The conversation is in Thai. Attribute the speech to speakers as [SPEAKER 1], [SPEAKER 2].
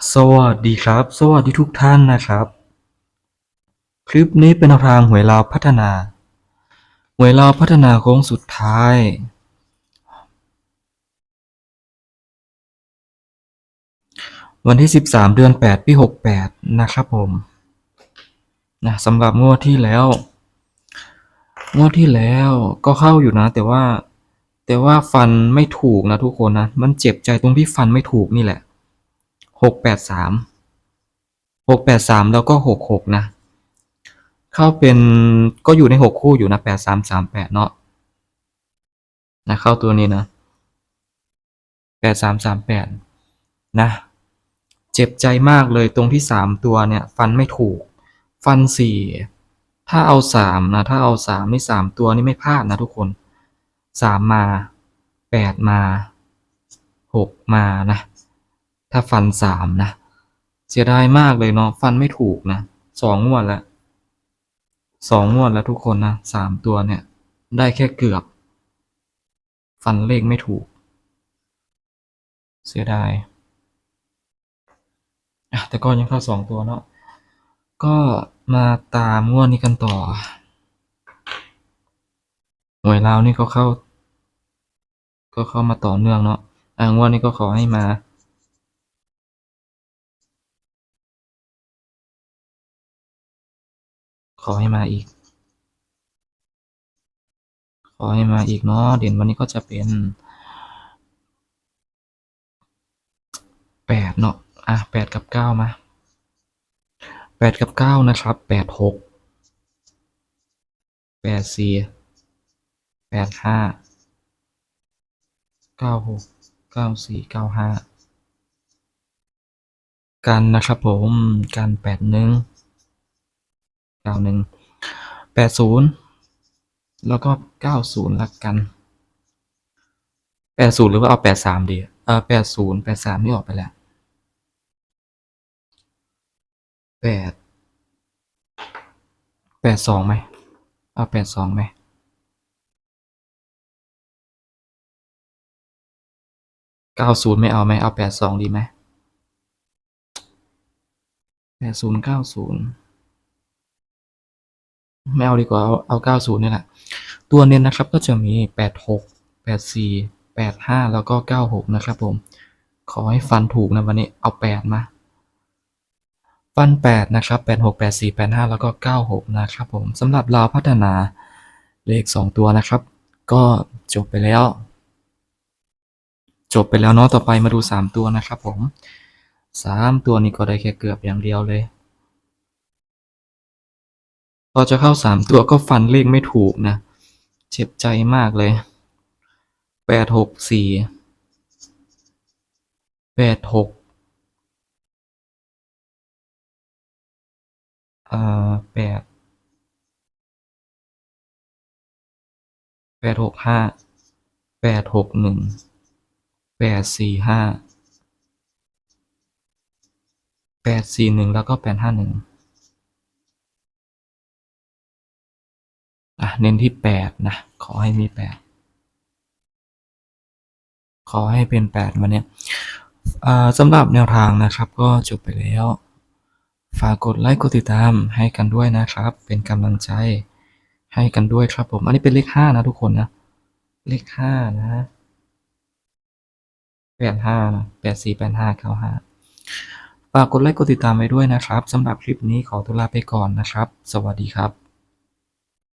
[SPEAKER 1] สวัสดีครับ สวัสดีทุกท่านนะครับ คลิปนี้เป็นแนวทางหวยลาวพัฒนา หวยลาวพัฒนาโค้งสุดท้าย วันที่ 13 เดือน 8 ปี 68 นะครับผมนะสำหรับงวดที่แล้ว งวดที่แล้วก็เข้าอยู่นะ แต่ว่าแต่ว่าฟันไม่ถูกนะทุกคนนะ มันเจ็บใจตรงที่ฟันไม่ถูกนี่แหละ หกแปดสามหกแปดสามแล้วก็หกหกนะ เข้าเป็นก็อยู่ในหกคู่อยู่นะแปดสามสามแปดเนาะนะเข้าตัวนี้นะแปดสามสามแปดนะ เจ็บใจมากเลยตรงที่สามตัวเนี่ยฟันไม่ถูก ฟันสี่ถ้าเอาสามนะถ้าเอาสามนี่สามตัวนี่ไม่พลาดนะทุกคนสามมาแปดมาหกมานะ ถ้าฟันสามนะ เสียดายมากเลยเนาะ ฟันไม่ถูกนะ สองงวดแล้ว สองงวดแล้วทุกคนนะ สามตัวเนี่ย ได้แค่เกือบ ฟันเลขไม่ถูก เสียดายแต่ก็ยังเข้าสองตัวเนาะ ก็มาตามงวดนี้กันต่อ หวยลาวนี่ก็เข้า ก็เข้ามาต่อเนื่องเนาะอ่างวดนี้ก็ขอให้มา ขอให้มาอีก ขอให้มาอีกเนาะเด่นวันนี้ก็จะเป็นแปดเนาะอะแปดกับเก้ามาแปดกับเก้านะครับแปดหกแปดสี่แปดห้าเก้าหกเก้าสี่เก้าห้ากันนะครับผมกันแปดหนึ่ง เก้าหนึ่งแปดศูนย์แล้วก็เก้าศูนย์ละกันแปดศูนย์หรือว่าเอาแปดสามดีเออแปดศูนย์แปดสามนี่ออกไปแล้วแปดแปดสองไหมเอาแปดสองไหมเก้าศูนย์ไม่เอาไหมเอาแปดสองดีไหมแปดศูนย์เก้าศูนย์ ไม่เอาดีกว่าเอาเอาเก้าศูนย์นี่แหละ ตัวเน้นนะครับก็จะมีแปดหกแปดสี่แปดห้าแล้วก็เก้าหกนะครับผม ขอให้ฟันถูกนะวันนี้เอาแปดมา ฟันแปดนะครับแปดหกแปดสี่แปดห้าแล้วก็เก้าหกนะครับผมสำหรับลาวพัฒนาเลขสองตัวนะครับ ก็จบไปแล้ว จบไปแล้วเนาะต่อไปมาดูสามตัวนะครับผมสามตัวนี้ก็ได้แค่เกือบอย่างเดียวเลย พอจะเข้าสามตัวก็ฟันเลขไม่ถูกนะ เจ็บใจมากเลยแปดหกสี่แปดหกอ่าแปดแปดหกห้าแปดหกหนึ่งแปดสี่ห้าแปดสี่หนึ่งแล้วก็แปดห้าหนึ่ง เน้นที่แปดนะ ขอให้มีแปดขอให้เป็นแปดวันเนี้ยสำหรับแนวทางนะครับ ก็จบไปแล้ว ฝากกดไลค์กดติดตามให้กันด้วยนะครับ เป็นกำลังใจให้กันด้วยครับผม อันนี้เป็นเลขห้านะทุกคนนะ เลขห้านะแปดห้านะแปดสี่แปดห้าเก้าห้าฝากกดไลค์กดติดตามไว้ด้วยนะครับสำหรับคลิปนี้ขอตัวลาไปก่อนนะครับ สวัสดีครับ